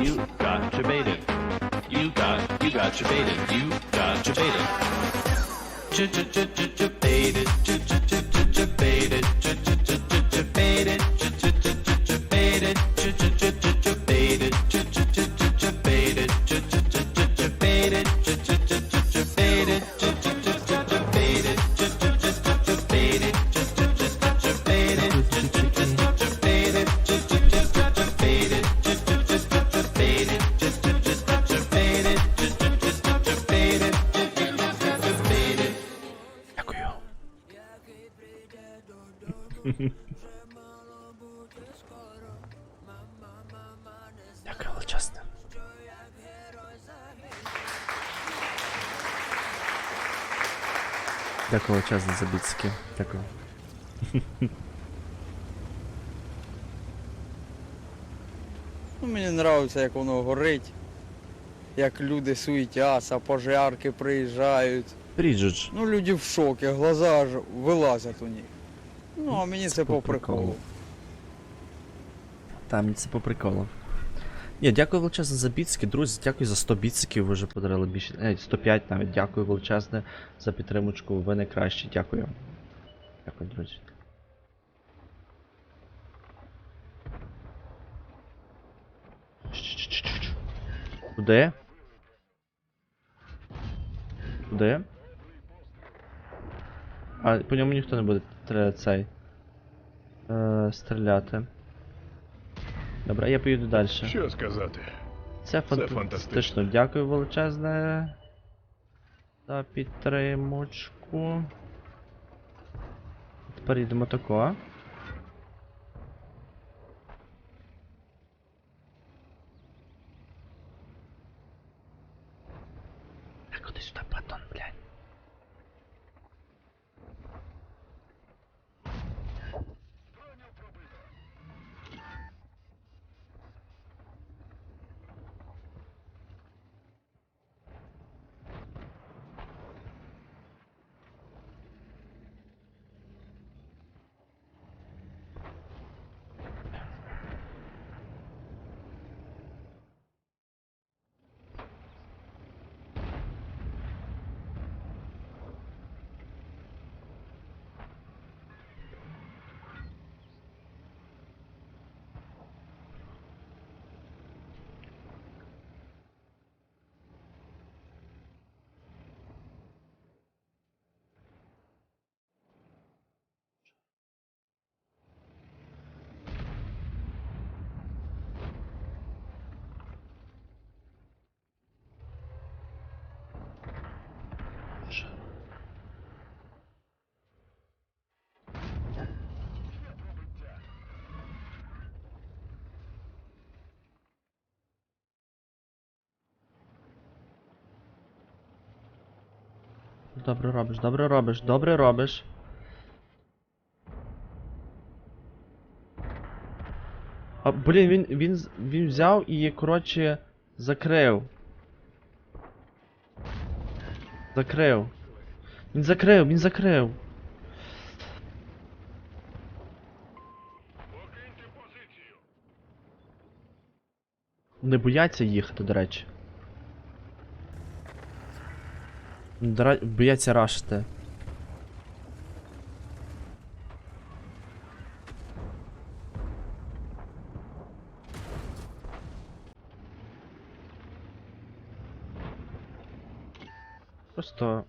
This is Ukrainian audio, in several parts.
You got jebaited. You got, you got jebaited. You got jebaited. Jebaited. Jebaited. Jebaited. Jebaited. Дякую величезне. Дякую величезне за біцики. Дякую. Ну, мені подобається, як воно горить, як люди суетяться, пожарки приїжджають. Ріджудж. Ну, люди в шокі, глаза аж вилазять у них. Ну, а мені це по приколу. Та, мені це по приколу. Ні, дякую величезне за біцики, друзі. Дякую за 100 біциків, ви вже подарили більше. Е, 105 навіть. Дякую величезне за підтримочку. Ви найкращі. Дякую. Дякую, друзі. Куди? Куди? А, по ньому ніхто не буде цей. Е, стріляти. Добре, я поїду далі. Що сказати? Це фантастично. фантастично. Дякую величезне за підтримочку. Тепер їдемо тако. Добре робиш, добре робиш, добре робиш. А, блін, він, він, він взяв і, коротше, закрив. Закрив. Він закрив, він закрив. Не бояться їхати, до речі. Дра... Бояться рашити. Просто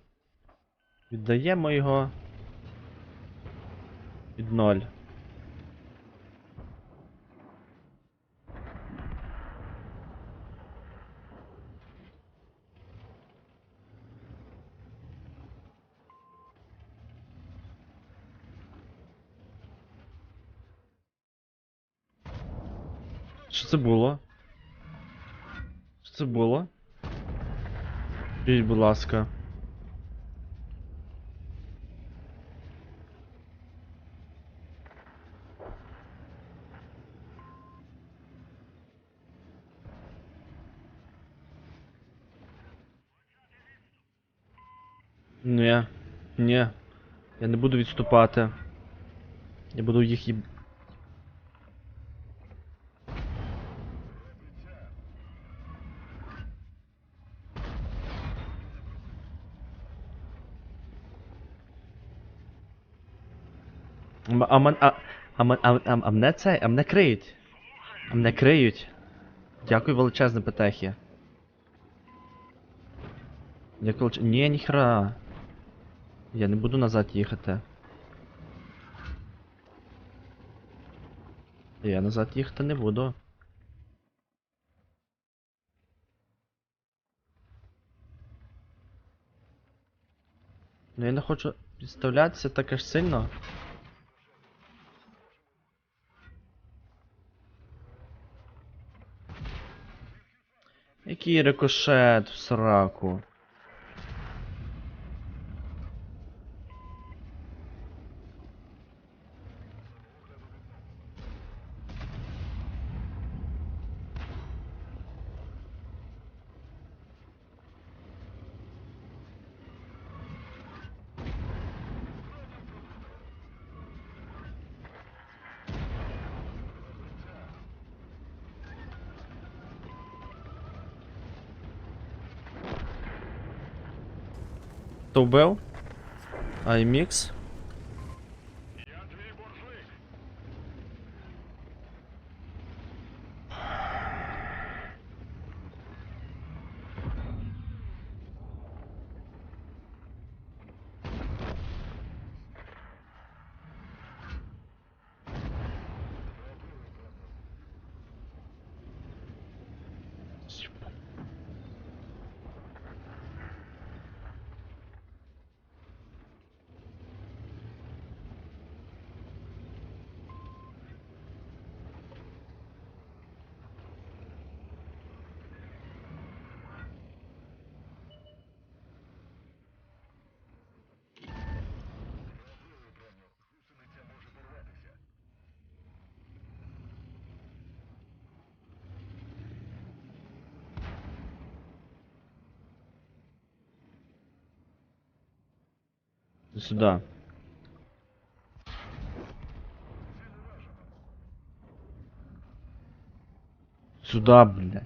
віддаємо його від ноль. Що це було? Що це було? Скажіть, будь ласка. Ні, ні. Я не буду відступати. Я буду їх їб... А, а, а, а, а, мене цей, а мене криють. А мене криють. Дякую величезне петехи. Дякую велич... Ні, ніхера. Я не буду назад їхати. Я назад їхати не буду. Ну я не хочу підставлятися так аж сильно. Який рикошет в сраку. Хто вбив? Сюда. Сюда, блядь.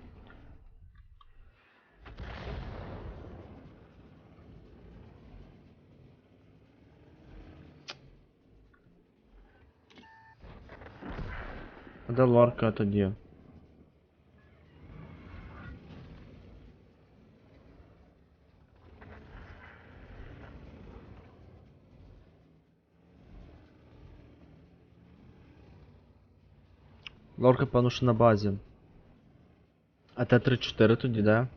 А де лорка тоді? Лорка, певно, що на базі. А Т-34 тоді, да?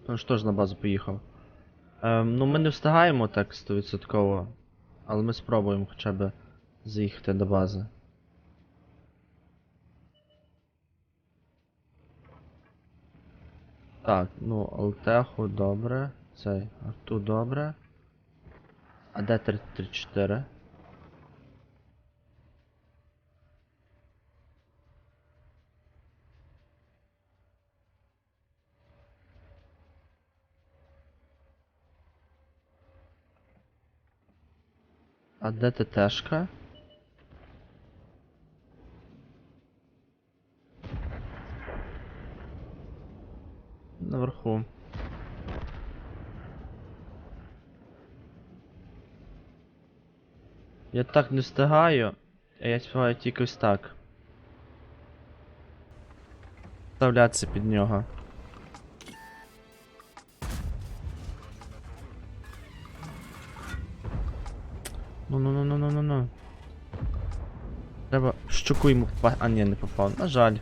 Певно, що теж на базу поїхав. Ем, ну ми не встигаємо так 100%, але ми спробуємо хоча б заїхати до бази. Так, ну, Алтеху добре. Цей, Арту добре. А де 34? А де ТТшка? Наверху. Я так не встигаю, а я співаю тільки ось так. Вставлятися під нього. Щуку йому попасти. А ні, не попав. На жаль.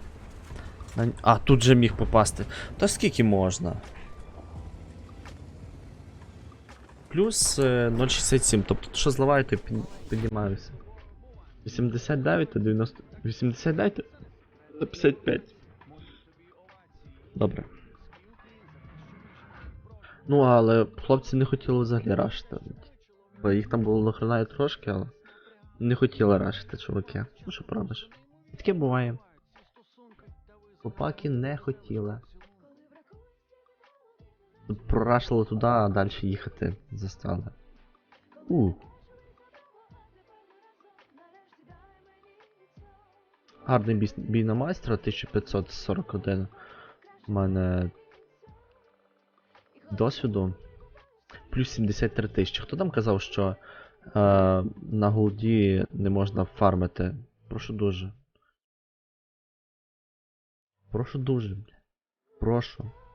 А, тут же міг попасти. Та скільки можна? Плюс е, 0,67, тобто що зливаю, то піднімаюся. 89 та 90. 89 та 55. Добре. Ну, але хлопці не хотіли взагалі рашити. Бо їх там було нахрена трошки, але не хотіли рашити, чуваки. Ну що поробиш? І Таке буває. Хлопаки не хотіли. Тут прорашили туди, а далі їхати застали. У. Гарний бій, бій на майстра 1541. У мене досвіду. Плюс 73 тисячі. Хто там казав, що на голді не можна фармити. Прошу дуже. Прошу дуже. Прошу.